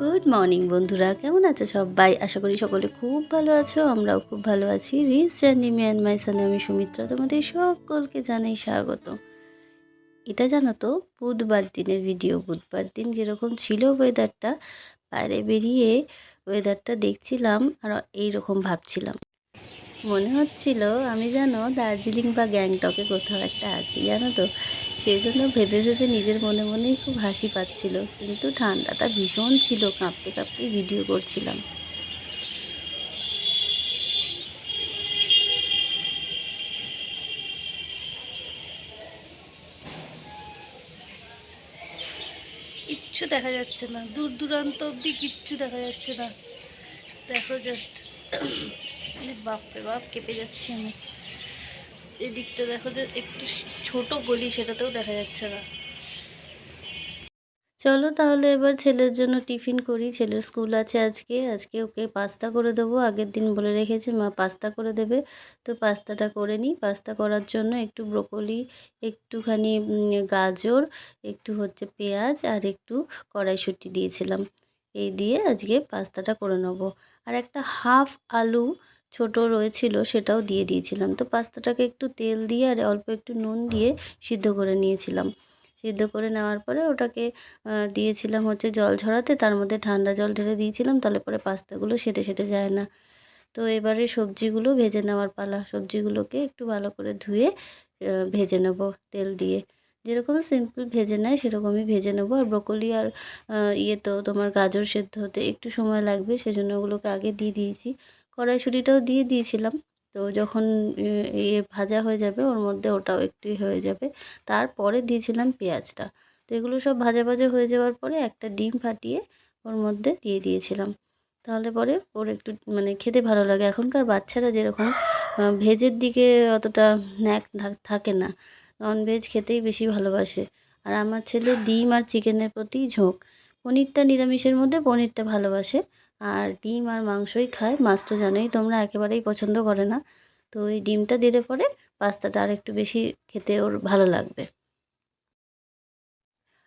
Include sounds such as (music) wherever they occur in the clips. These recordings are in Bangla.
গুড মর্নিং বন্ধুরা। কেমন আছো সবাই? আশা করি সকলে খুব ভালো আছো, আমরাও খুব ভালো আছি। রিস জার্নি ম্যান মাই সানে আমি সুমিত্রা, তোমাদের সকলকে জানাই স্বাগত। এটা জানো তো, বুধবার দিনের ভিডিও বুধবার দিন যেরকম ছিল ওয়েদারটা বাইরে বেরিয়ে ওয়েদারটা দেখছিলাম আর এইরকম ভাবছিলাম। মনে হচ্ছিল, আমি যেন দার্জিলিং বা গ্যাংটকে কোথাও একটা আছি, জানো তো? সেই জন্য ভেবে ভেবে নিজের মনে মনেই খুব হাসি পাচ্ছিল। কিন্তু ঠান্ডাটা ভীষণ ছিল, কাঁপতে কাঁপতে ভিডিও করছিলাম। কিচ্ছু দেখা যাচ্ছে না। দূর দূরান্ত অবধি কিচ্ছু দেখা যাচ্ছে না। দেখো জাস্ট (coughs) বাপরে বাপ, কেঁপে যাচ্ছি আমি। এদিকটা দেখো যে একটু ছোট গলি সেটাতেও দেখা যাচ্ছে না। চলো তাহলে এবার ছেলের জন্য টিফিন করি। ছেলের স্কুল আছে আজকে। আজকে ওকে পাস্তা করে দেবো। আগের দিন বলে রেখেছে, মা পাস্তা করে দেবে। তো পাস্তাটা করে নিই। পাস্তা করার জন্য একটু ব্রোকলি, একটুখানি গাজর, একটু হচ্ছে পেঁয়াজ আর একটু কড়াইশুঁটি দিয়েছিলাম। এই দিয়ে আজকে পাস্তাটা করে নেব। আর একটা হাফ আলু ছোট রয়েছিল সেটাও দিয়ে দিয়েছিলাম। তো পাস্তাটাকে একটু তেল দিয়ে আর অল্প একটু নুন দিয়ে সিদ্ধ করে নিয়েছিলাম। সিদ্ধ করে নেওয়ার পরে ওটাকে দিয়েছিলাম হচ্ছে জল ঝরাতে, তার মধ্যে ঠান্ডা জল ঢেলে দিয়েছিলাম, তাহলে পরে পাস্তাগুলো সেটে সেটে যায় না। তো এবারে সবজিগুলো ভেজে নেওয়ার পালা, সবজিগুলোকে একটু ভালো করে ধুয়ে ভেজে নেব তেল দিয়ে। যেরকম সিম্পল ভেজে নেয়, সেরকমই ভেজে নেব। আর ব্রকলি আর ইয়ে তো তোমার গাজর সেদ্ধ হতে একটু সময় লাগবে, সেজন্য ওগুলোকে আগে দিয়ে দিয়েছি। কড়াইশুঁটিটাও দিয়ে দিয়েছিলাম। তো যখন ইয়ে ভাজা হয়ে যাবে, ওর মধ্যে ওটাও একটু হয়ে যাবে। তারপরে দিয়েছিলাম পেঁয়াজটা। তো এগুলো সব ভাজা ভাজা হয়ে যাওয়ার পরে একটা ডিম ফাটিয়ে ওর মধ্যে দিয়ে দিয়েছিলাম। তাহলে পরে ওর একটু মানে খেতে ভালো লাগে। এখনকার বাচ্চারা যেরকম ভেজের দিকে অতটা ন্যাক থাকে না। ননভেজ খেতেই বেশি ভালোবাসে। আর আমার ছেলে ডিম আর চিকেনের প্রতি ঝোঁক। পনিরটা নিরামিষের মধ্যে পনিরটা ভালোবাসে। আর ডিম আর মাংসই খায়, মাছ তো জানোই তোমরা, একেবারেই পছন্দ করে না। তো ওই ডিমটা দিলে পরে পাস্তাটা আর একটু বেশি খেতে ওর ভালো লাগবে।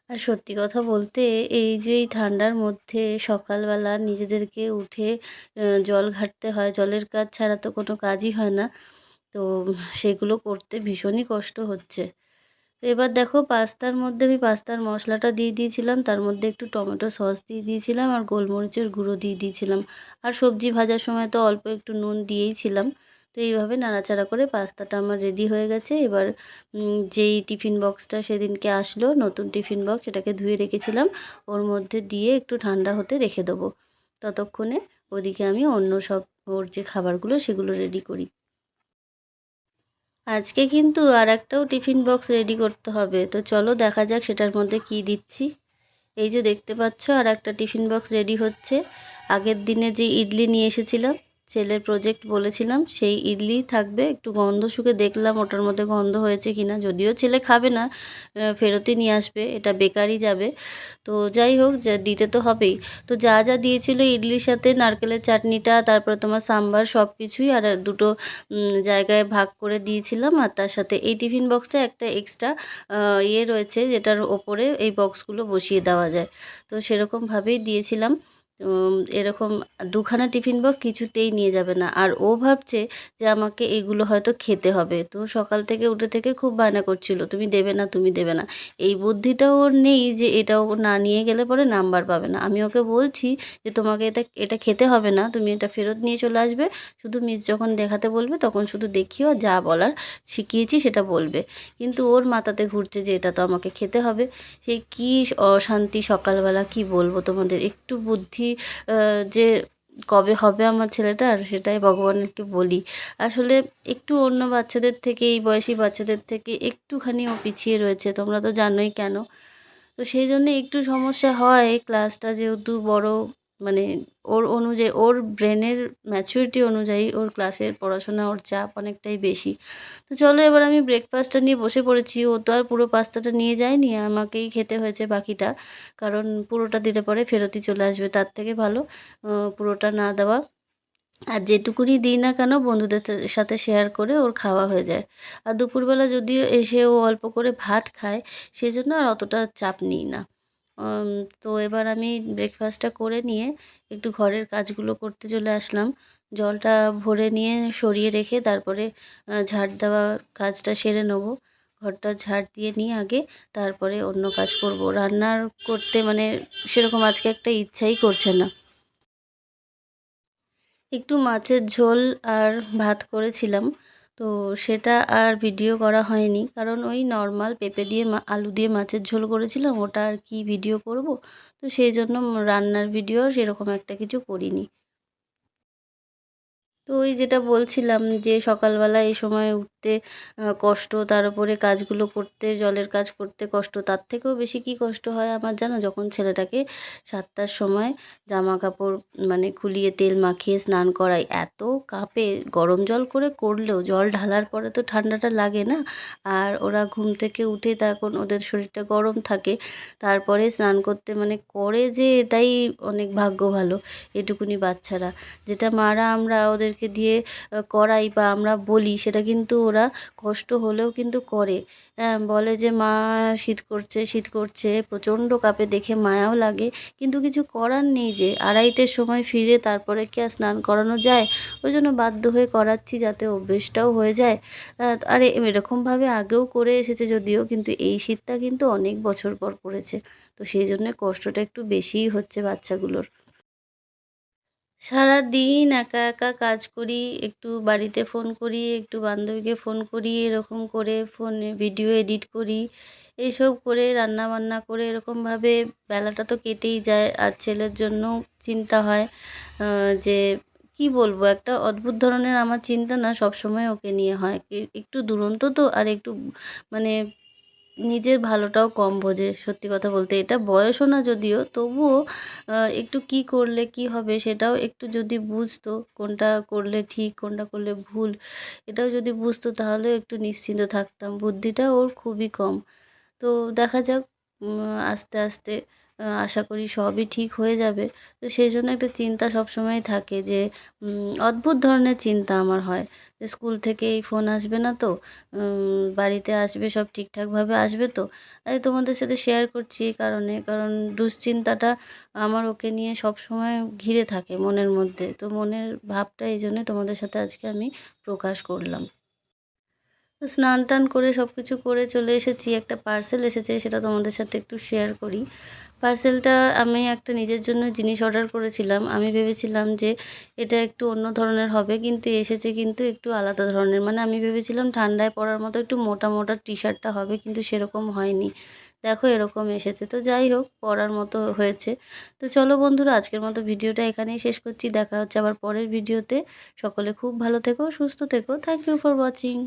আর সত্যি কথা বলতে, এই যে এই ঠান্ডার মধ্যে সকালবেলা নিজেদেরকে উঠে জল ঘাটতে হয়, জলের কাজ ছাড়া তো কোনো কাজই হয় না। তো সেগুলো করতে ভীষণই কষ্ট হচ্ছে। তো এবার দেখো পাস্তার মধ্যে আমি পাস্তার মশলাটা দিয়ে দিয়েছিলাম, তার মধ্যে একটু টমেটো সস দিয়ে দিয়েছিলাম আর গোলমরিচের গুঁড়ো দিয়ে দিয়েছিলাম। আর সবজি ভাজার সময় তো অল্প একটু নুন দিয়েইছিলাম তো এইভাবে নাড়াচাড়া করে পাস্তাটা আমার রেডি হয়ে গেছে। এবার যেই টিফিন বক্সটা সেদিনকে আসলো, নতুন টিফিন বক্স সেটাকে ধুয়ে রেখেছিলাম। ওর মধ্যে দিয়ে একটু ঠান্ডা হতে রেখে দেবো। ততক্ষণে ওদিকে আমি অন্য সব ওর যে খাবারগুলো সেগুলো রেডি করি। আজকে কিন্তু আর একটাও টিফিন বক্স রেডি করতে হবে। তো চলো দেখা যাক সেটার মধ্যে কি দিচ্ছি। এই যে দেখতে পাচ্ছ আর একটা টিফিন বক্স রেডি হচ্ছে। আগের দিনে যে ইডলি নিয়ে এসেছিলাম ছেলের প্রজেক্ট বলেছিলাম, সেই ইডলি থাকবে, একটু গন্ধ শুকে দেখলাম ওটার মধ্যে গন্ধ হয়েছে কি না যদিও ছেলে খাবে না ফেরতই নিয়ে আসবে, এটা বেকারই যাবে। তো যাই হোক, যা, দিতে তো হবেই। তো যা যা দিয়েছিল ইডলির সাথে, নারকেলের চাটনিটা, তারপরে তোমার সাম্বার সব কিছুই আর দুটো জায়গায় ভাগ করে দিয়েছিলাম, আর তার সাথে এই টিফিন বক্সটা একটা এক্সট্রা ইয়ে রয়েছে, যেটার ওপরে এই বক্সগুলো বসিয়ে দেওয়া যায়। তো সেরকমভাবেই দিয়েছিলাম। এরকম দুখানা টিফিন বক্স কিছুতেই নিয়ে যাবে না। আর ও ভাবছে যে আমাকে এগুলো হয়তো খেতে হবে। তো সকাল থেকে উঠে থেকে খুব বায়না করছিল, তুমি দেবে না, তুমি দেবে না। এই বুদ্ধিটা ওর নেই যে এটাও না নিয়ে গেলে পরে নাম্বার পাবে না। আমি ওকে বলছি যে, তোমাকে এটা এটা খেতে হবে না, তুমি এটা ফেরত নিয়ে চলে আসবে। শুধু মিস যখন দেখাতে বলবে, তখন শুধু দেখিও যা বলার শিখিয়েছি সেটা বলবে। কিন্তু ওর মাথাতে ঘুরছে যে, এটা তো আমাকে খেতে হবে। সেই কী অশান্তি সকালবেলা, কি বলব তোমাদের? একটু বুদ্ধি যে কবে হবে আমার ছেলেটার সেটাই ভগবানকে বলি। আসলে একটু অন্য বাচ্চাদের থেকে, এই বয়সী বাচ্চাদের থেকে একটুখানি ও পিছিয়ে রয়েছে, তোমরা তো জানোই কেন। তো সেই জন্যে একটু সমস্যা হয় ক্লাসটা যেহেতু বড় মানে ওর অনুযায়ী, ওর ব্রেনের ম্যাচুরিটি অনুযায়ী ওর ক্লাসের পড়াশোনা, ওর চাপ অনেকটাই বেশি। তো চলো এবার আমি ব্রেকফাস্টটা নিয়ে বসে পড়েছি। ও তো আর পুরো পাস্তাটা নিয়ে যায়নি, আমাকেই খেতে হয়েছে বাকিটা। কারণ পুরোটা দিলে পরে ফেরতই চলে আসবে, তার থেকে ভালো পুরোটা না দেওয়া। আর যেটুকুনি দিই না কেন, বন্ধুদের সাথে শেয়ার করে ওর খাওয়া হয়ে যায়। আর দুপুরবেলা যদিও এসে ও অল্প করে ভাত খায়, সেজন্য আর অতটা চাপ নিই না। তো এবার আমি ব্রেকফাস্টটা করে নিয়ে একটু ঘরের কাজগুলো করতে চলে আসলাম। জলটা ভরে নিয়ে সরিয়ে রেখে তারপরে ঝাড় দেওয়া কাজটা সেরে নেব। ঘরটা ঝাড় দিয়ে নিয়ে আগে তারপরে অন্য কাজ করব। রান্নার করতে মানে সেরকম আজকে একটা ইচ্ছাই করছে না। একটু মাছের ঝোল আর ভাত করেছিলাম। তো সেটা আর ভিডিও করা হয়নি। কারণ ওই নর্মাল পেঁপে দিয়ে আলু দিয়ে মাছের ঝোল করেছিলাম, ওটা আর কি ভিডিও করব? তো সেই জন্য রান্নার ভিডিও সেরকম একটা কিছু করিনি। তো ওই যেটা বলছিলাম যে সকালবেলা এই সময় উঠতে কষ্ট, তার উপরে কাজগুলো করতে, জলের কাজ করতে কষ্ট, তার থেকেও বেশি কি কষ্ট হয় আমার জানো? যখন ছেলেটাকে সাতটার সময় জামা কাপড় মানে খুলিয়ে তেল মাখিয়ে স্নান করাই, এত কাঁপে, গরম জল করে করলেও, জল ঢালার পরে তো ঠান্ডাটা লাগে না? আর ওরা ঘুম থেকে উঠে তখন ওদের শরীরটা গরম থাকে, তারপরে স্নান করতে মানে করে যে এটাই অনেক ভাগ্য ভালো, এটুকুনি বাচ্চারা। যেটা মারা আমরা ওদেরকে দিয়ে করাই বা আমরা বলি, সেটা কিন্তু ওরা কষ্ট হলেও কিন্তু করে। হ্যাঁ বলে যে, মা, শীত করছে শীত করছে, প্রচণ্ড কাপে, দেখে মায়াও লাগে। কিন্তু কিছু করার নেই যে, আড়াইটের সময় ফিরে তারপরে কি আর স্নান করানো যায়? ওই জন্য বাধ্য হয়ে করাচ্ছি যাতে অভ্যেসটাও হয়ে যায়। আর, এরকমভাবে আগেও করে এসেছে যদিও, কিন্তু এই শীতটা কিন্তু অনেক বছর পর পড়েছে। তো সেই জন্য কষ্টটা একটু বেশিই হচ্ছে বাচ্চাগুলোর। সারাদিন একা একা কাজ করি, একটু বাড়িতে ফোন করি, একটু বান্ধবীকে ফোন করি, এরকম করে ফোনে ভিডিও এডিট করি। এইসব করে, রান্না বান্না করে এরকমভাবে বেলাটা তো কেটেই যায়। আর ছেলের জন্য চিন্তা হয় যে কি বলব? একটা অদ্ভুত ধরনের আমার চিন্তা না সব সময় ওকে নিয়ে হয়। একটু দুরন্ত তো, আর একটু মানে নিজের ভালোটাও কম বোঝে, সত্যি কথা বলতে। এটা বয়সও না যদিও, তবুও একটু কি করলে কি হবে সেটাও একটু যদি বুঝতো, কোনটা করলে ঠিক, কোনটা করলে ভুল, এটাও যদি বুঝতো তাহলে একটু নিশ্চিন্ত থাকতাম। বুদ্ধিটা ওর খুবই কম। তো দেখা যাক আস্তে আস্তে আশা করি সবই ঠিক হয়ে যাবে। তো সেই জন্য একটা চিন্তা সবসময় থাকে যে অদ্ভুত ধরনের চিন্তা আমার হয় যে, স্কুল থেকে এই ফোন আসবে না তো বাড়িতে আসবে, সব ঠিকঠাকভাবে আসবে তো। এই তোমাদের সাথে শেয়ার করছি এই কারণে, কারণ দুশ্চিন্তাটা আমার ওকে নিয়ে সব সময় ঘিরে থাকে মনের মধ্যে। তো মনের ভাবটা এই জন্য তোমাদের সাথে আজকে আমি প্রকাশ করলাম। তো স্নান টান করে সব কিছু করে চলে এসেছি, একটা পার্সেল এসেছে সেটা তোমাদের সাথে একটু শেয়ার করি। পার্সেলটা আমি একটা নিজের জন্য জিনিস অর্ডার করেছিলাম। আমি ভেবেছিলাম যে এটা একটু অন্য ধরনের হবে, কিন্তু এসেছে কিন্তু একটু আলাদা ধরনের। মানে আমি ভেবেছিলাম ঠান্ডায় পরার মতো একটু মোটা মোটা টি শার্টটা হবে, কিন্তু সেরকম হয়নি। দেখো এরকম এসেছে। তো যাই হোক, পরার মতো হয়েছে। তো চলো বন্ধুরা, আজকের মতো ভিডিওটা এখানেই শেষ করছি। দেখা হচ্ছে আবার পরের ভিডিওতে। সকলে খুব ভালো থেকো, সুস্থ থেকো। Thank you for watching